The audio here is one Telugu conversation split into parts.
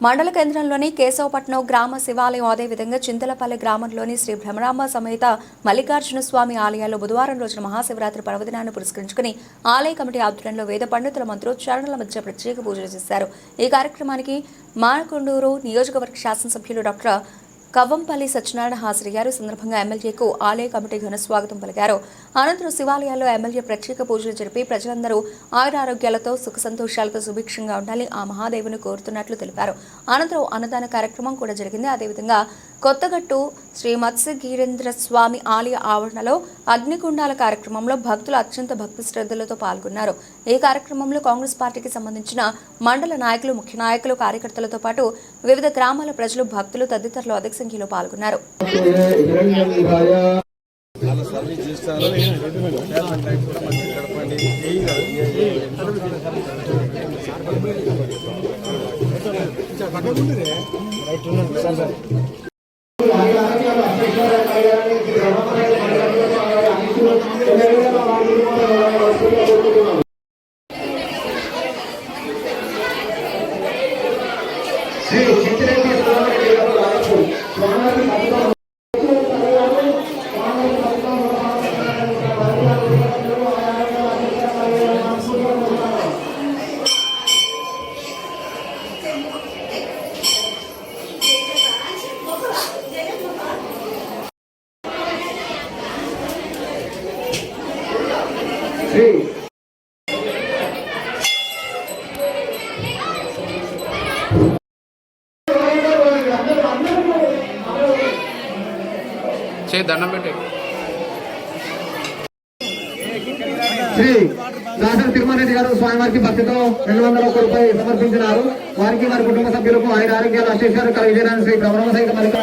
మండల కేంద్రంలోని కేశవపట్నం గ్రామ శివాలయం అదేవిధంగా చింతలపల్లి గ్రామంలోని శ్రీ భ్రమరాంబ సమేత మల్లికార్జున స్వామి ఆలయాల్లో బుధవారం రోజున మహాశివరాత్రి పర్వదినాన్ని పురస్కరించుకుని ఆలయ కమిటీ ఆధ్వర్యంలో వేద పండితుల మంత్రోచ్చారణల మధ్య ప్రత్యేక పూజలు చేశారు. ఈ కార్యక్రమానికి మానకొండూరు నియోజకవర్గ శాసనసభ్యులు డాక్టర్ కవ్వంపల్లి సత్యనారాయణ హాజరయ్యారు. గారు సందర్భంగా ఎమ్మెల్యేకు ఆలయ కమిటీ ఘన స్వాగతం పలికారు. అనంతరం శివాలయాల్లో ఎమ్మెల్యే ప్రత్యేక పూజలు జరిపి ప్రజలందరూ ఆయురారోగ్యాలతో సుఖ సంతోషాలతో సుభిక్షంగా ఉండాలి ఆ మహాదేవుని కోరుతున్నట్లు తెలిపారు. అనంతరం అన్నదాన కార్యక్రమం కూడా జరిగింది. అదేవిధంగా కొత్తగట్టు శ్రీ మత్స్యగీరేంద్ర స్వామి ఆలయ ఆవరణలో అగ్నిగుండాల కార్యక్రమంలో భక్తులు అత్యంత భక్తి శ్రద్ధలతో పాల్గొన్నారు. ఈ కార్యక్రమంలో కాంగ్రెస్ పార్టీకి సంబంధించిన మండల నాయకులు ముఖ్య నాయకులు కార్యకర్తలతో పాటు వివిధ గ్రామాల ప్రజలు భక్తులు తదితరులు అధిక సంఖ్యలో పాల్గొన్నారు. చాలా శ్రీ చిత్రేశ్వర స్వామి గారు శ్రీ చే దండం పెట్టి. శ్రీ దాసరి తిరుమలరెడ్డి గారు స్వామివారికి భక్తితో రెండు వందల ఒక్క రూపాయలు సమర్పించినారు. వారికి వారి కుటుంబ సభ్యులకు ఆయన ఆరోగ్యాలు అశేషాలు కలిగజేయడానికి శ్రీ భ్రమణ సైతం మల్లికా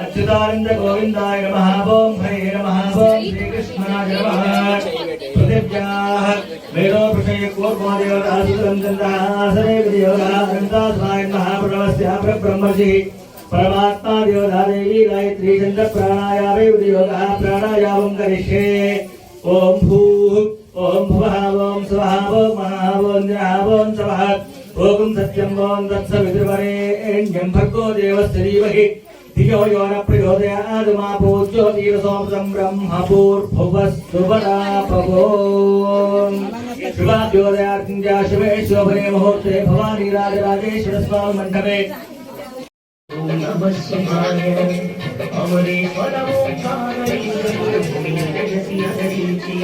అచ్యుతానంద గోవిందాయ నమ ఓం హరే నమ ఓం శ్రీకృష్ణాయ నమ. పృథివ్యాః మేధో విషయ కూర్మాదేవతాసురం చంద్రాసనే దేవతానందాస్వాయ నమ ప్రణవస్య బ్రహ్మర్షి परमात्मा विरोधा देवी गायत्री चंद्र प्राणायाम उद्योग प्राणायाम करिष्ये ओम भू ओम भुवः ओम स्वभाव महाव निराव स्वः ओम सत्यम ओम जनाः ओम सवः ओम सत्यम ओम तत्सवितुर्वरेण्यं भर्गो देवस्य धीमहि धियो यो न प्रचोदयादमापो ज्योतिरसोमृतं ब्रह्मपूर्भुवस्सुवदापवोम् शुभाद्योदयार्किञ्जा शुभे शोभने मुहूर्ते भवानी राजराजेश्वर राजराजेश्वरस्वामण्डपे తీరసోమృతం బ్రహ్మభూర్భువస్సువరాపవో శుభాభ్యోదయార్తింజా శుభే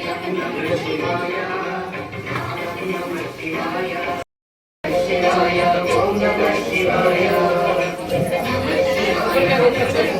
శోభనే ముహూర్తే భవానీ రాజరాజేశ్వర స్వామి మండపే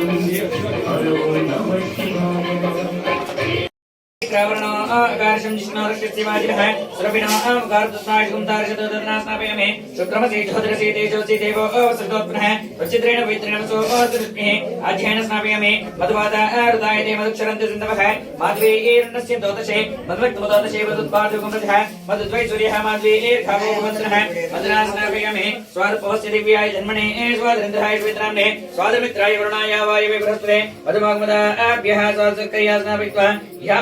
ऋषिकार्षम जिष्णोरक्षिवाजिनः रविणामकारतस्माशकुन्तार्षतोदर्नास्नापयामे शुक्रमसेठोदरसे तेजोसि देवो अवसृतोत्पुनः वचित्रेण पवित्रेण सो अवसृष्णिः अध्ययन स्नापयामे मधुवादा बृहस्पते मधुमागमदाभ्यः स्वादुसक्रिया स्नापयित्वा ह्याः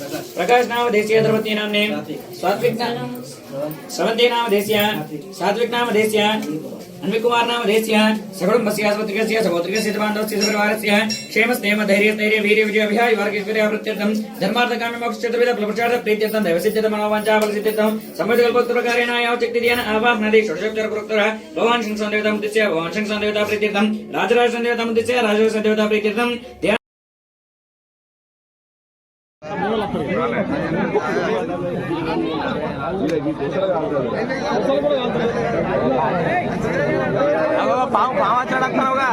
प्रकाश नाम देशीय धर्मपत्नी नाम्ने सात्विक नाम श्रवन्ती नाम देशीय सात्विक नाम देशीय अन्विक कुमार नाम देशीय सकुटुम्बस्य स्वत्रिकस्य सहोत्रिकस्य च बान्धवस्य च परिवारस्य क्षेमस्नेम धैर्य स्थैर्य वीर्य विजयाभिः वर्गेश्वर्या प्रत्यर्थं धर्मार्थकाम्य मोक्षचतुर्विध फलपुरुषार्थ प्रीत्यर्थं दैवसिद्ध्यत मनोवाञ्छा बलसिद्ध्यर्थं सम्मतिकल्पोत्तरकारेण यावचक्तिर्येन आवाहनदे षोडशोपचार प्रोक्तः भगवान् शङ्कर देवता मुद्दिश्य भगवान् शङ्कर देवता प्रीत्यर्थं राजराज देवता मुद्दिश्य राजराज देवता प्रीत्यर्थं పాము పాము వచ్చినట్టున్నావుగా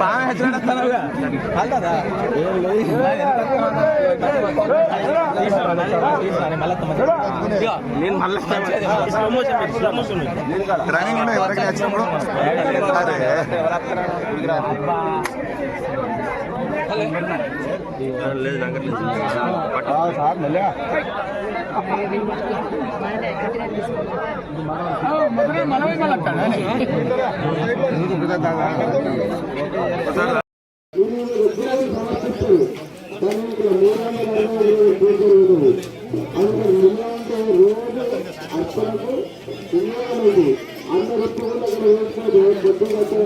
పాము వచ్చినట్టున్నావుగా కదా నేను మళ్ళీ రన్నింగ్ ఉండే లేదు నగర్ సార్ మళ్ళా మనమే మనమే మళ్ళీ అందరూ